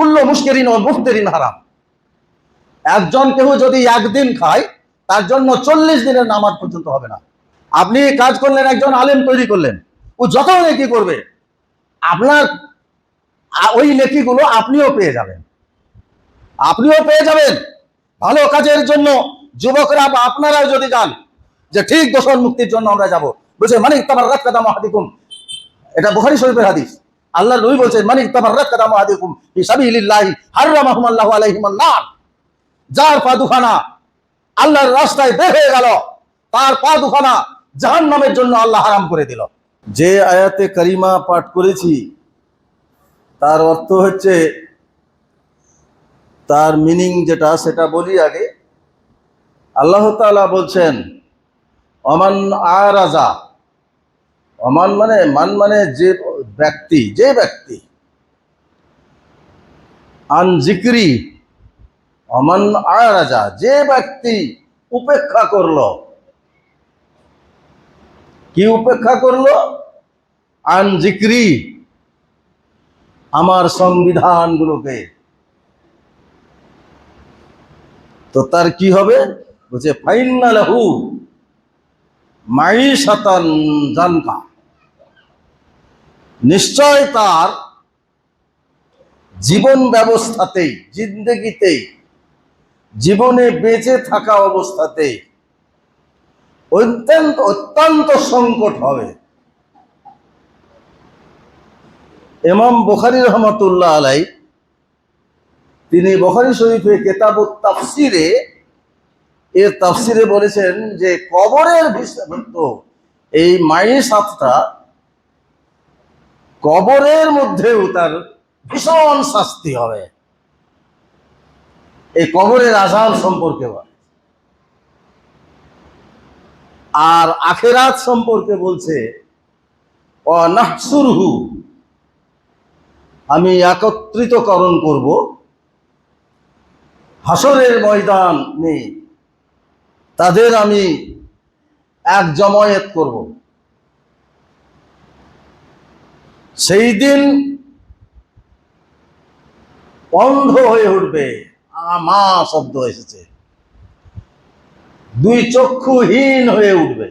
কুল্ল মুশকিরিন ও মুফতেরিন হারাম। একজন কেউ যদি একদিন খায়, তার জন্য চল্লিশ দিনের নামাজ পর্যন্ত হবে না। আপনি কাজ করলেন, একজন আলেম তৈরি করলেন। ও যত নেকি করবে, আপনার ওই নেকিগুলো আপনিও পেয়ে যাবেন। আপনিও পেয়ে যাবেন। ভালো কাজের জন্য যুবকরা বা আপনারাও যদি যান, যে ঠিক দোষণ মুক্তির জন্য আমরা যাব। বলছে মানে তোমার রাত কাদা মহাদিকুম এটা বুখারী শরীফের হাদিস। আল্লাহ নবী বলছেন নার যার পা দুখানা আল্লাহর রাস্তায় বের হয়ে গেল, তার পা দুখানা জাহান্নামের জন্য আল্লাহ হারাম করে দিল। যে আয়াতে করিমা পাঠ করেছি, তার অর্থ হচ্ছে, তার মিনিং যেটা, সেটা বলি আগে। আল্লাহ তাআলা বলছেন অমান আরাজা। অমান মানে মান মানে যে ব্যক্তি, যে ব্যক্তি। আন জিক্রি, অমান আরাজা, যে ব্যক্তি উপেক্ষা করল। কি উপেক্ষা করল? আন জিক্রি, আমার সংবিধানগুলোকে। তো তার কি হবে? বলছে ফাইনাল হু মাই সাতান জানকা। নিশ্চয় তার জীবন ব্যবস্থাতেই, জিন্দগিতেই, জীবনে বেঁচে থাকা অবস্থাতেই অত্যন্ত অত্যন্ত সংকট হবে। এমাম বুখারী রহমতুল্লাহ আলাই তিনি বখারি শরীফে কেতাবুত তাফসিরে, এর তাফসিরে বলেছেন যে কবরের তো এই মাই সাতটা কবরের মধ্যেও তার ভীষণ শাস্তি হবে। এই কবরের আজাব সম্পর্কে আর আখেরাত সম্পর্কে বলছে, অনাহসুরহু, আমি একত্রিতকরণ করব। হাসরের ময়দান নেই তাদের আমি এক জমায়েত করব। সেই দিন অন্ধ হয়ে উঠবে মা শব্দ এসেছে। দুই চক্ষুহীন হয়ে উঠবে।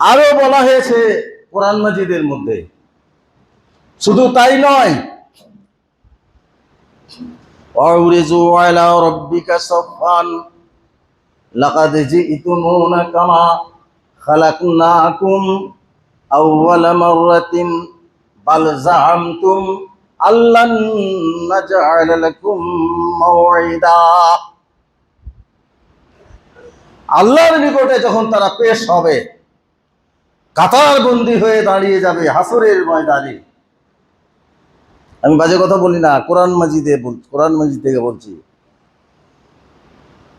আরও বলা হয়েছে কোরআন মাজিদের মধ্যে। শুধু তাই নয় অউরিজু কামা أول مرة بل زعمتم أن لن نجعل لكم موعدا আল্লাহর নিকটে যখন তারা পেশ হবে কাতার বন্দি হয়ে দাঁড়িয়ে যাবে হাসরের ময়দানে আমি বাজে কথা বলি না কোরআন মাজিদে বল কোরআন মাজিদ থেকে বলছি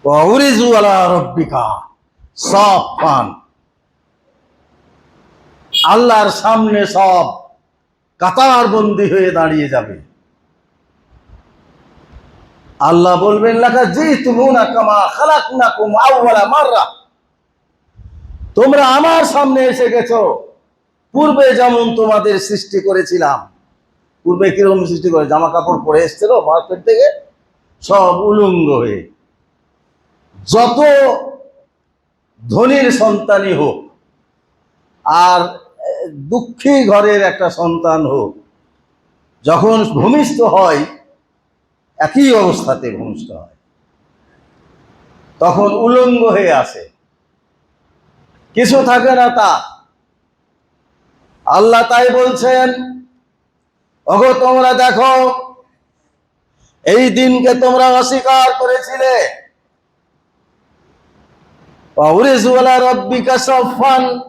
ওয়াউরিজু আলা রব্বিকা সব পান আল্লাহর সামনে সব কাতার বন্দি হয়ে দাঁড়িয়ে যাবে। আল্লাহ বলবেন লেখা জি তুমুনা কামা খালাক না কুম মাররা। তোমরা আমার সামনে এসে গেছ। পূর্বে যেমন তোমাদের সৃষ্টি করেছিলাম, পূর্বে কীরকম সৃষ্টি করে জামা কাপড় পরে এসছিল মার্কেট থেকে, সব উলঙ্গ হয়ে। যত ধনীর সন্তানই হোক, আর দুঃখী ঘরের একটা সন্তান হোক। যখন ভূমিষ্ঠ হয়, একই অবস্থাতে ভূমিষ্ঠ হয়। তখন উলঙ্গ হয়ে আসে। কিছু থাকে না তা। আল্লাহ তাই বলছেন অগ তোমরা দেখো, এই দিনকে তোমরা অস্বীকার করেছিলে। রব্বিকা সফান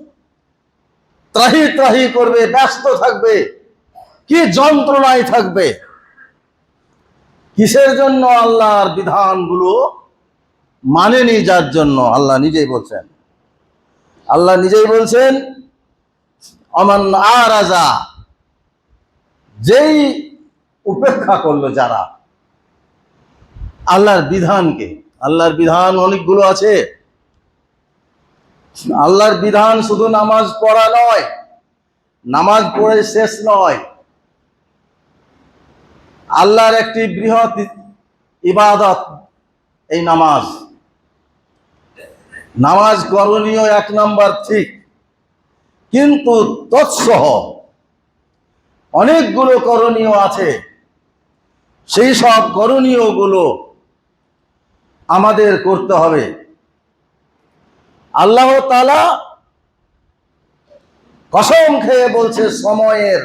ত্রাহি ত্রাহি করবে, ব্যস্ত থাকবে, কি যন্ত্রণায় থাকবে? কিসের জন্য আল্লাহর বিধানগুলো মানেনি যার জন্য? আল্লাহ নিজেই বলছেন। আল্লাহ নিজেই বলছেন, অমান আরাজা যেই উপেক্ষা করল যারা, আল্লাহর বিধানকে, আল্লাহর বিধান অনেকগুলো আছে। আল্লাহর বিধান শুধু নামাজ পড়া নয়, নামাজ পড়ে শেষ নয়। আল্লাহর একটি বৃহৎ ইবাদত এই নামাজ। নামাজ করণীয় এক নাম্বার ঠিক, কিন্তু তৎসহ অনেকগুলো করণীয় আছে। সেই সব করণীয়গুলো আমাদের করতে হবে। আল্লাহ তালা কসম খেয়ে বলছে, সময়ের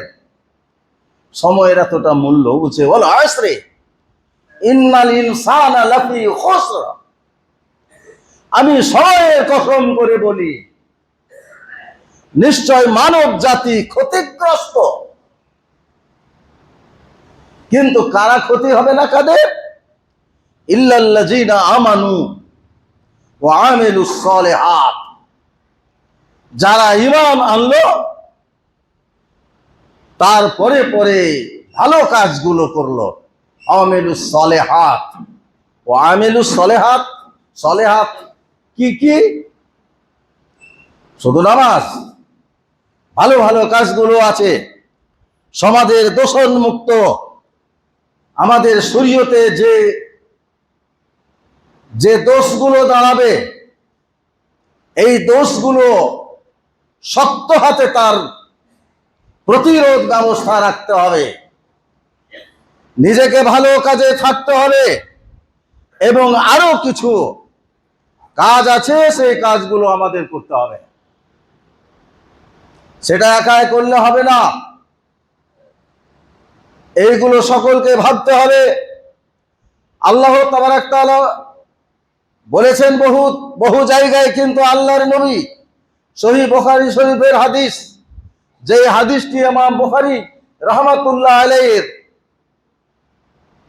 সময়ের এতটা মূল্য। বুঝে বল আশ্রে আমি সময়ের কসম করে বলি, নিশ্চয় মানব জাতি ক্ষতিগ্রস্ত। কিন্তু কারা ক্ষতি হবে না কাদের? ইল্লাল্লাযীনা আমানু। সালিহাত। যারা ঈমান আনলো তারপরে পরে ভালো কাজগুলো করল। আমিলুস সালেহাত। ও আমিলুস সালেহাত সালেহাত কি কি? শুধু নামাজ। ভালো ভালো কাজগুলো আছে। সমাজের দোষণ মুক্ত আমাদের শরীয়তে যে যে দোষগুলো দাঁড়াবে, এই দোষগুলো শক্ত হাতে তার প্রতিরোধ ব্যবস্থা রাখতে হবে। নিজেকে ভালো কাজে থাকতে হবে এবং আরও কিছু কাজ আছে, সেই কাজগুলো আমাদের করতে হবে। সেটা একাই করলে হবে না। এইগুলো সকলকে ভাবতে হবে। আল্লাহ তাবারাক তাআলা বলেছেন বহু বহু জায়গায় কিন্তু আল্লাহর নবী সহি বুখারী শরীফের হাদিস যে হাদিসটি ইমাম বুখারী রহমাতুল্লাহ আলাইহির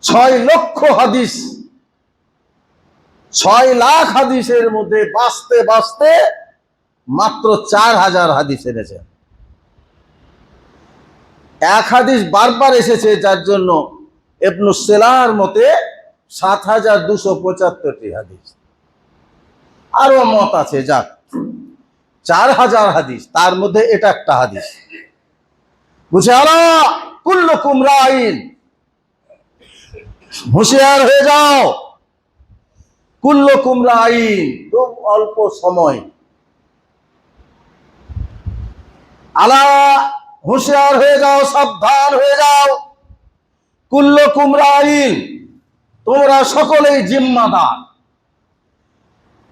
ছয় লক্ষ হাদিস, ছয় লাখ হাদিসের মধ্যে বাঁচতে বাঁচতে মাত্র চার হাজার হাদিস এনেছে। এক হাদিস বারবার এসেছে যার জন্য এবনু সেলার মতে সাত হাজার দুশো পঁচাত্তরটি হাদিস। আরও মত আছে, যাক। চার হাজার হাদিস, তার মধ্যে এটা একটা হাদিস। বুঝে আলা কুল্লু কুমরাইন হুঁশিয়ার হয়ে যাও। কুল্লু কুমরাইন খুব অল্প সময়। আলা, হুঁশিয়ার হয়ে যাও, সাবধান হয়ে যাও। কুল্ল কুমরা আইন তোমরা সকলেই জিম্মাদার।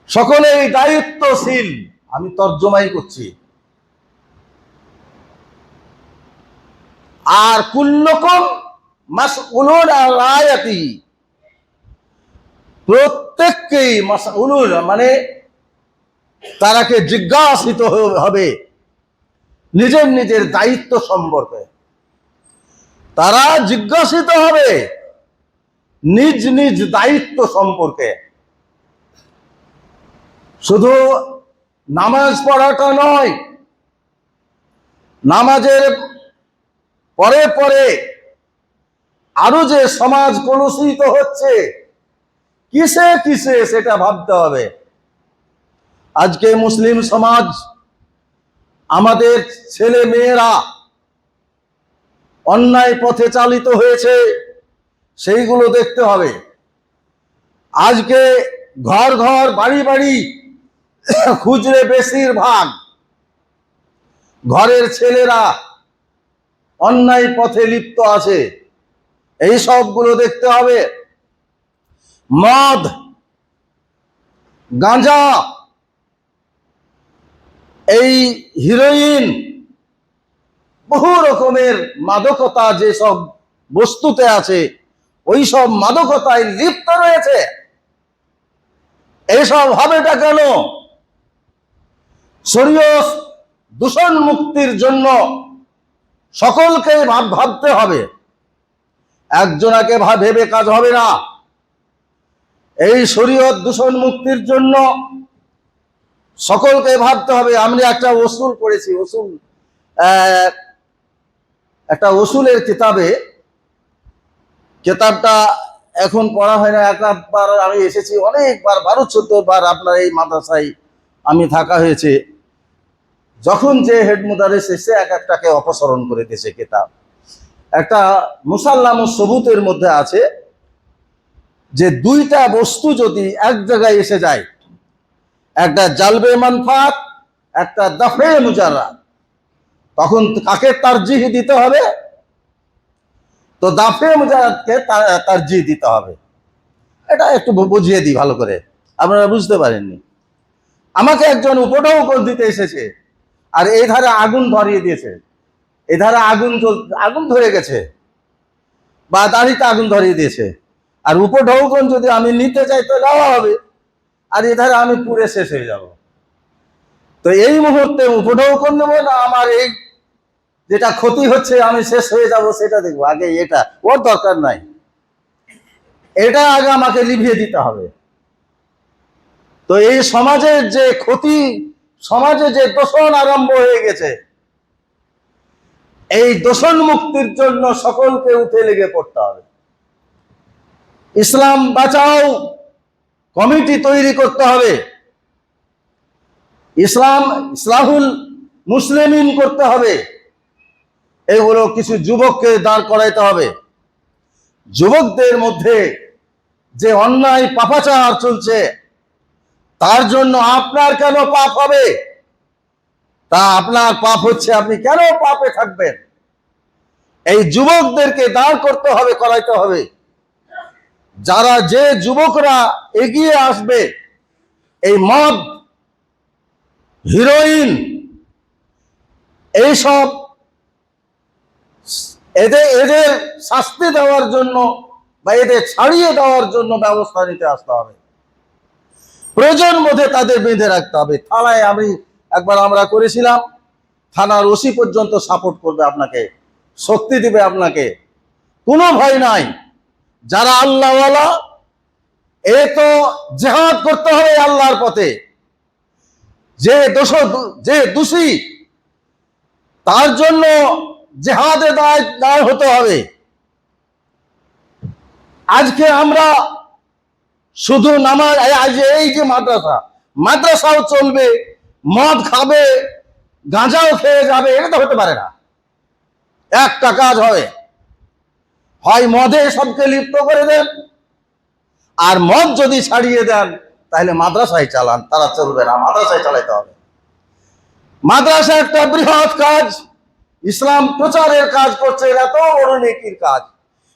সকলেই দায়িত্বশীল। আমি তর্জমাই করছি। আর কুল্লকম আর রায়াতি প্রত্যেককেই মাসউলুন মানে তারাকে জিজ্ঞাসিত হবে নিজের নিজের দায়িত্ব সম্পর্কে। তারা জিজ্ঞাসিত হবে নিজ নিজ দায়িত্ব সম্পর্কে। শুধু নামাজ পড়াটা নয়, নামাজের পরে পরে আরও যে সমাজ কলুষিত হচ্ছে, কিসে কিসে সেটা ভাবতে হবে। আজকে মুসলিম সমাজ, আমাদের ছেলে মেয়েরা অন্যায় পথে চালিত হয়েছে, সেইগুলো দেখতে হবে। আজকে ঘর ঘর, বাড়ি বাড়ি খুচরে বেশিরভাগ ঘরের ছেলেরা অন্যায় পথে লিপ্ত আছে। এই সবগুলো দেখতে হবে। মদ, গাঁজা, এই হিরোইন, বহু রকমের মাদকতা যেসব বস্তুতে আছে ওই সব মাদকতায় লিপ্ত রয়েছে। এইসব হবেটা কেন? শরীয় দূষণ মুক্তির জন্য সকলকে ভাব- ভাবতে হবে। একজনাকে ভেবে কাজ হবে না। এই শরীয়ত দূষণ মুক্তির জন্য সকলকে ভাবতে হবে। আমি একটা ওসুল পড়েছি ওসুল একটা ওসুলের কিতাবে। কিতাবটা এখন পড়া হয় না, একবার আমি এসেছি, অনেকবার, বারো চোদ্দ বার আপনার এই মাদ্রাসায় আমি থাকা হয়েছে। যখন যে হেড মুদারিস এসে এক একটাকে অপসরণ করে দিয়েছে কিতাব, একটা মুসাল্লাম সবুতের মধ্যে আছে যে দুইটা বস্তু যদি এক জায়গায় এসে যায়, একটা জালবে মানফাত, একটা দাফে মুজারা তখন কাকে তারজিহ দিতে হবে? তো দাফে মুজারাদকে তার- তারজিহ দিতে হবে। এটা একটু বুঝিয়ে দিই ভালো করে। আপনারা বুঝতে পারেননি। আমাকে একজন উপঢৌকন দিতে এসেছে। আর এই ধারে আগুন ধরিয়ে দিয়েছে। এই ধারে আগুন আগুন ধরে গেছে। বা দাড়িতে আগুন ধরিয়ে দিয়েছে। আর উপঢৌকন যদি আমি নিতে চাই, তো যাওয়া হবে। আর এধারে আমি পুরে শেষ হয়ে যাব। তো এই মুহূর্তে উপঢৌকন নেব না, আমার এই যেটা ক্ষতি হচ্ছে, আমি শেষ হয়ে যাব, সেটা দেখব। আগে এটা, ওর দরকার নাই। এটা আগে আমাকে লিভিয়ে দিতে হবে। তো এই সমাজের যে ক্ষতি সমাজে যে দোষণ আরম্ভ হয়ে গেছে, এই দোষণ মুক্তির জন্য সকলকে উঠে লেগে পড়তে হবে। ইসলাম বাঁচাও, কমিটি তৈরি করতে হবে। ইসলাম, ইসলাহুল মুসলিমিন করতে হবে। এগুলো কিছু যুবককে দাঁড় করাইতে হবে। যুবকদের মধ্যে যে অন্যায়, পাপাচার চলছে তার জন্য আপনার কেন পাপ হবে? তা আপনার পাপ হচ্ছে আপনি কেন পাপে থাকবেন? এই যুবকদেরকে দাঁড় করতে হবে, করাইতে হবে। যারা যে যুবকরা এগিয়ে আসবে, এই মদ, হিরোইন, এইসব এদের এদের শাস্তি দেওয়ার জন্য বা এদের ছাড়িয়ে দেওয়ার জন্য ব্যবস্থা নিতে আসতে হবে। প্রয়োজন বোধে তাদের বেঁধে রাখতে হবে। থানায় আমি একবার আমরা করেছিলাম, থানার ওসি পর্যন্ত সাপোর্ট করবে আপনাকে, শক্তি দিবে আপনাকে। কোনো ভয় নাই। যারা আল্লাহওয়ালা, এ তো জেহাদ করতে হবে আল্লাহর পথে। যে দোষ, যে দোষী, তার জন্য জেহাদে দায় দায় হতে হবে। আজকে আমরা শুধু নামাজ আজ এই যে মাদ্রাসা, মাদ্রাসাও চলবে, মদ খাবে, গাঁজাও খেয়ে যাবে, এটা তো হতে পারে না। একটা কাজ হবে, হয় মদে সবকে লিপ্ত করে দেন, আর মদ যদি ছাড়িয়ে দেন, তাহলে মাদ্রাসায় চালান, তারা চলবে না, মাদ্রাসায় চালাইতে হবে। মাদ্রাসা একটা বৃহৎ কাজ, ইসলাম প্রচারের কাজ করছে এত বড় নেকির কাজ।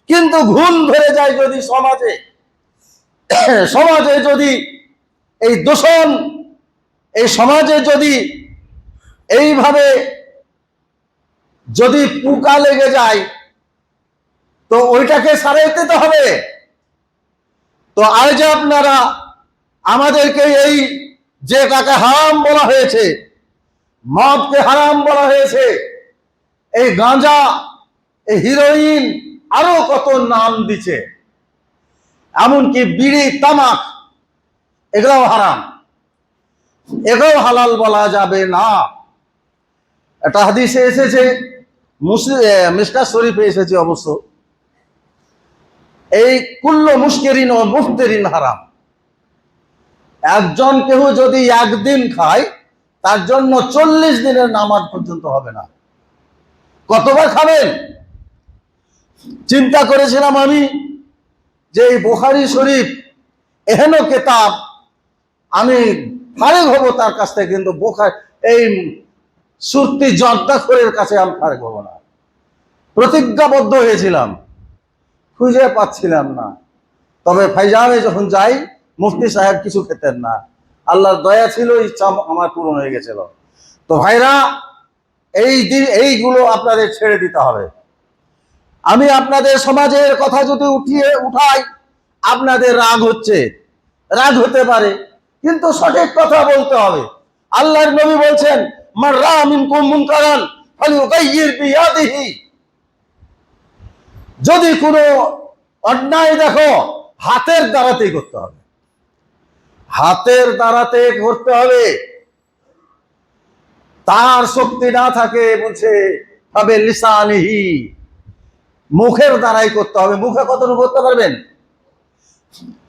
কিন্তু ঘুম ধরে যায় যদি সমাজে সমাজে যদি এই দূষণ, এই সমাজে যদি এইভাবে যদি পোকা লেগে যায়, তো ওইটাকে সারাইতে তো হবে। তো আজ আপনারা আমাদেরকে এই যেটাকে হারাম বলা হয়েছে, মদকে হারাম বলা হয়েছে, এই গাঁজা, এই হিরোইন আরও কত নাম দিছে। এমনকি বিড়ি, তামাক, এগুলোও হারাম। এগুলো হালাল বলা যাবে না। এটা হাদিসে এসেছে মিস্টার শরীফে এসেছে অবশ্য। এই কুল্ল মুস্কেরিন ও মুফতেরিন হারাম। একজন কেউ যদি একদিন খায়, তার জন্য চল্লিশ দিনের নামাজ পর্যন্ত হবে না। কতবার খাবেন? চিন্তা করেছিলাম আমি যে এই বোখারি শরীফ এহেন কেতাব আমি ফারেক হব তার কাছ থেকে, কিন্তু বোখার এই সুরতি জর্দাখরের কাছে আমি ফারেক হব না। প্রতিজ্ঞাবদ্ধ হয়েছিলাম, খুঁজে পাচ্ছিলাম না। তবে ফাইজামে যখন যাই, মুফতি সাহেব কিছু খেতেন না। আল্লাহর দয়া ছিল, ইচ্ছা আমার পূরণ হয়ে গেছিল। তো ভাইরা, এই দিন এইগুলো আপনাদের ছেড়ে দিতে হবে। আমি আপনাদের সমাজের কথা যদি উঠিয়ে উঠাই, আপনাদের রাগ হচ্ছে। রাগ হতে পারে, কিন্তু সঠিক কথা বলতে হবে। আল্লাহর নবী বলছেন মার যদি কোনো অন্যায় দেখো, হাতের দ্বারাতেই করতে হবে। হাতের দ্বারাতে করতে হবে। তার শক্তি না থাকে বলছে হবে লিসানিহি। মুখের দ্বারাই করতে হবে। মুখে কতটুকু করতে পারবেন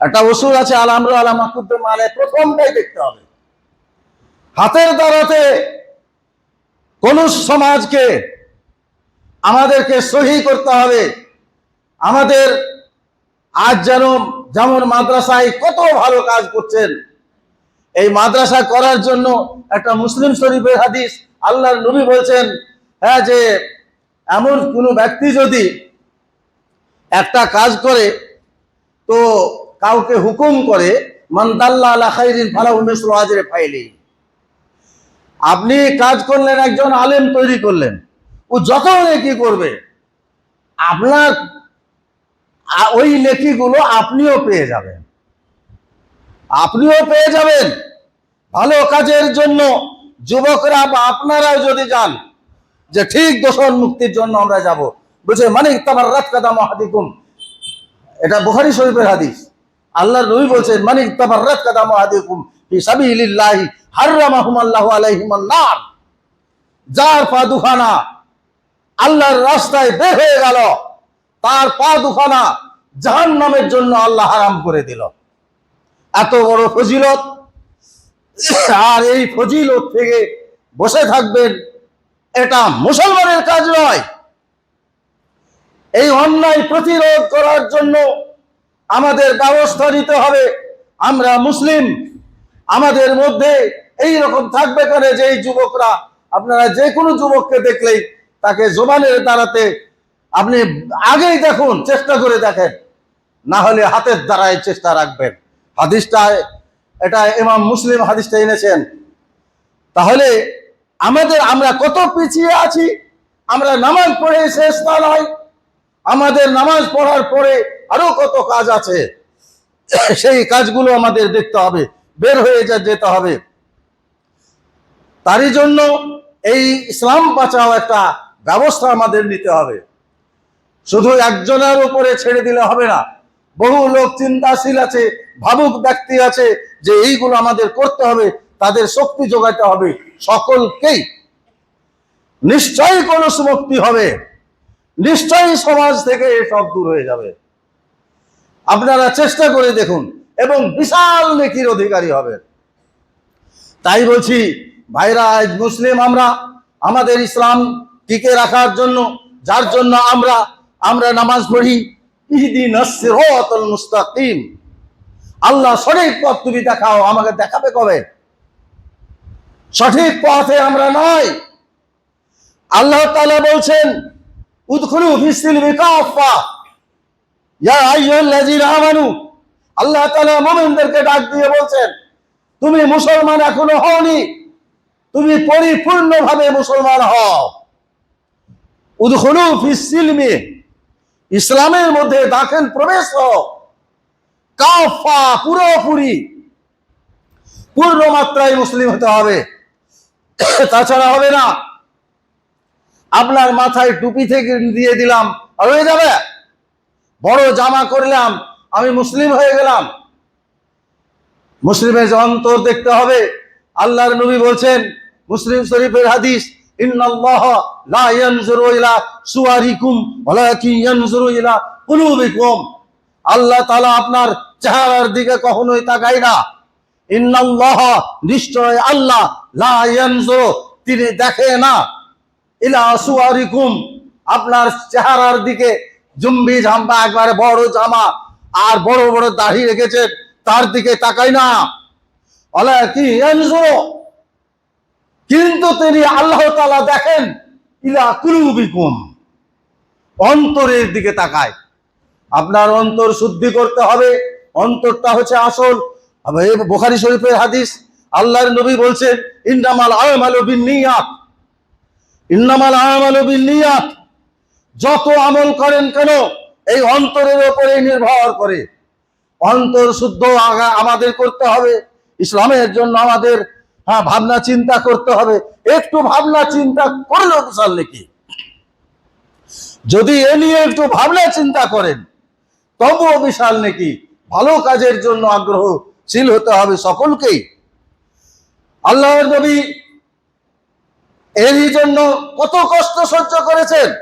একটা ওষুধ আছে আলামরু আলা মাকুদ্দ মালে, প্রথমটাই দেখতে হবে। হাতের দ্বারাতে কোন সমাজকে আমাদেরকে সহি করতে হবে। আমাদের আজ যেন যেমন মাদ্রাসায় কত ভালো কাজ করছেন, এই মাদ্রাসা করার জন্য একটা মুসলিম শরীফের হাদিস আল্লাহর নবী বলছেন হ্যাঁ যে, এমন কোনো ব্যক্তি যদি একটা কাজ করে, তো কাউকে হুকুম করে ফাইলি। আপনি কাজ করলেন, একজন আলেম তৈরি করলেন। ও যত নেকি করবে, আপনার ওই নেকিগুলো আপনিও পেয়ে যাবেন। আপনিও পেয়ে যাবেন। ভালো কাজের জন্য যুবকরা বা আপনারাও যদি যান, যে ঠিক দোষণ মুক্তির জন্য আমরা যাব। বুঝে মানে তোমার রাত কাদা মহাদিকুম। এটা বুখারী শরীফের হাদিস। আল্লাহর নবী বলছেন মানে তোমার রাত কাদা মহাদিকুম ফি সাবিলিল্লাহি হাররামাহুম আল্লাহু আলাইহিম নার যার পা দুখানা আল্লাহর রাস্তায় বের হয়ে গেল, তার পা দুখানা জাহান্নামের জন্য আল্লাহ হারাম করে দিল। এত বড় ফজিলত। আর এই ফজিলত থেকে বসে থাকবেন, এটা মুসলমানের কাজ নয়। এই অন্যায় প্রতিরোধ করার জন্য আমাদের ব্যবস্থা নিতে হবে। আমরা মুসলিম। আমাদের মধ্যে এই রকম থাকবে করে যে এই যুবকরা, আপনারা যে কোনো যুবককে দেখলেই তাকে জোবানের দ্বারাতে আপনি আগেই দেখুন, চেষ্টা করে দেখেন। না হলে হাতের দ্বারাই চেষ্টা রাখবেন। হাদিসটা, এটা ইমাম মুসলিম হাদিসটা এনেছেন। তাহলে আমাদের, আমরা কত পিছিয়ে আছি? আমরা নামাজ পড়ে শেষ না নয় আমাদের নামাজ পড়ার পরে আরও কত কাজ আছে, সেই কাজগুলো আমাদের দেখতে হবে, বের হয়ে যেতে হবে। তারই জন্য এই ইসলাম বাঁচাও একটা ব্যবস্থা আমাদের নিতে হবে। শুধু একজনের উপরে ছেড়ে দিলে হবে না, বহু লোক চিন্তাশীল আছে, ভাবুক ব্যক্তি আছে যে এইগুলো আমাদের করতে হবে, তাদের শক্তি যোগাতে হবে সকলকেই। নিশ্চয়ই কোনো মুক্তি হবে। নিশ্চয়ই সমাজ থেকে এসব দূর হয়ে যাবে। আপনারা চেষ্টা করে দেখুন এবং বিশাল নেকির অধিকারী হবে তাই বলছি, ভাইরা, আজ মুসলিম আমরা, আমাদের ইসলাম টিকে রাখার জন্য, যার জন্য আমরা আমরা নামাজ পড়ি ইহদিন মুস্তাকিম। আল্লাহ সঠিক পথ তুমি দেখাও, আমাকে দেখাবে কবে? সঠিক পথে আমরা নয়। আল্লাহ তাআলা বলছেন উদখুলু ফিসসিলমি কাফা ইয়া আইয়ুহাল্লাযীনা আমানু, আল্লাহ তাআলা মুমিনদেরকে ডাক দিয়ে বলছেন, তুমি মুসলমান এখনও হওনি, তুমি পরিপূর্ণভাবে মুসলমান হও। উদখুলু ফিসসিলমি ইসলামের মধ্যে দাখিল প্রবেশ হও। কাফা পুরোপুরি পূর্ণ মাত্রায় মুসলিম হতে হবে। তাছাড়া হবে না আপনার মাথায় টুপি থেকে দিয়ে দিলাম আর হয়ে যাবে। বড় জামা করলাম, আমি মুসলিম হয়ে গেলাম। মুসলিমের যে অন্তর দেখতে হবে। আল্লাহর নবী বলছেন, মুসলিম শরীফের হাদিস আল্লাহ তাআলা আপনার চেহারার দিকে কখনোই তাকায় না। ইন্নাল্লাহ, নিশ্চয় আল্লাহ লা তিনি দেখে না। ইলা আপনার চেহারার দিকে জুম্বি ঝাম্বা একবারে বড় জামা, আর বড় বড় দাড়ি রেখেছেন, তার দিকে তাকাই না। কি কিন্তু তিনি আল্লাহ তালা দেখেন, ইলা কুলুবিকুম। অন্তরের দিকে তাকায়। আপনার অন্তর শুদ্ধি করতে হবে, অন্তরটা হচ্ছে আসল। এই শরীফের হাদিস, আল্লাহর নবী বলছেন, ইন্নামাল আমালু বিন্নিয়াত ইন্নামাল আমালু বিন্নিয়াত। যত আমল করেন কেন, এই অন্তরের উপরে নির্ভর করে। অন্তর শুদ্ধ আমাদের করতে হবে, ইসলামের জন্য আমাদের হ্যাঁ ভাবনা চিন্তা করতে হবে। একটু ভাবনা চিন্তা করলেও বিশাল নাকি? যদি এ নিয়ে একটু ভাবনা চিন্তা করেন, তবুও বিশাল নাকি? ভালো কাজের জন্য আগ্রহশীল হতে হবে সকলকেই। আল্লাহর নবী এরই জন্য কত কষ্ট সহ্য করেছেন?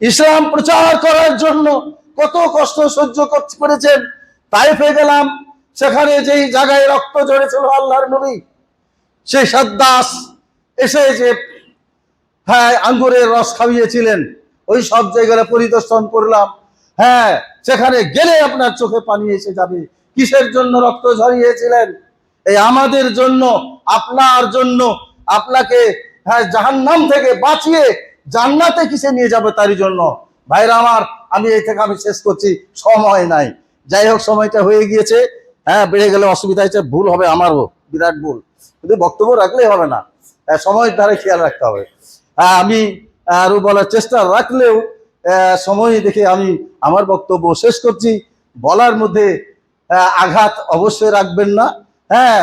ইসলাম প্রচার করার জন্য কত কষ্ট সহ্য কর- করেছেন তাইফে গেলাম। সেখানে যেই জায়গায় রক্ত ঝরেছিল আল্লাহর নবী, সেই সাদ্দাস এসে যে হ্যাঁ আঙ্গুরের রস খাইয়েছিলেন। ওই সব জায়গায় পরিদর্শন করলাম। হ্যাঁ সেখানে গেলে আপনার চোখে পানি এসে যাবে। কিসের জন্য রক্ত ঝরিয়েছিলেন? এই আমাদের জন্য, আপনার জন্য, আপনাকে হ্যাঁ জাহান্নাম থেকে বাঁচিয়ে জান্নাতে কিসে নিয়ে যাবে তারই জন্য? ভাইরা আমার আমি এই থেকে আমি শেষ করছি। সময় নাই। যাই হোক সময়টা হয়ে গিয়েছে। হ্যাঁ বেড়ে গেলে অসুবিধা হয়েছে ভুল হবে আমারও বিরাট ভুল। কিন্তু বক্তব্য রাখলেই হবে না। হ্যাঁ, সময়ের দ্বারা খেয়াল রাখতে হবে। হ্যাঁ, আমি আরও বলার চেষ্টা রাখলেও সময় দেখে আমি আমার বক্তব্য শেষ করছি। বলার মধ্যে আঘাত অবশ্যই রাখবেন না। হ্যাঁ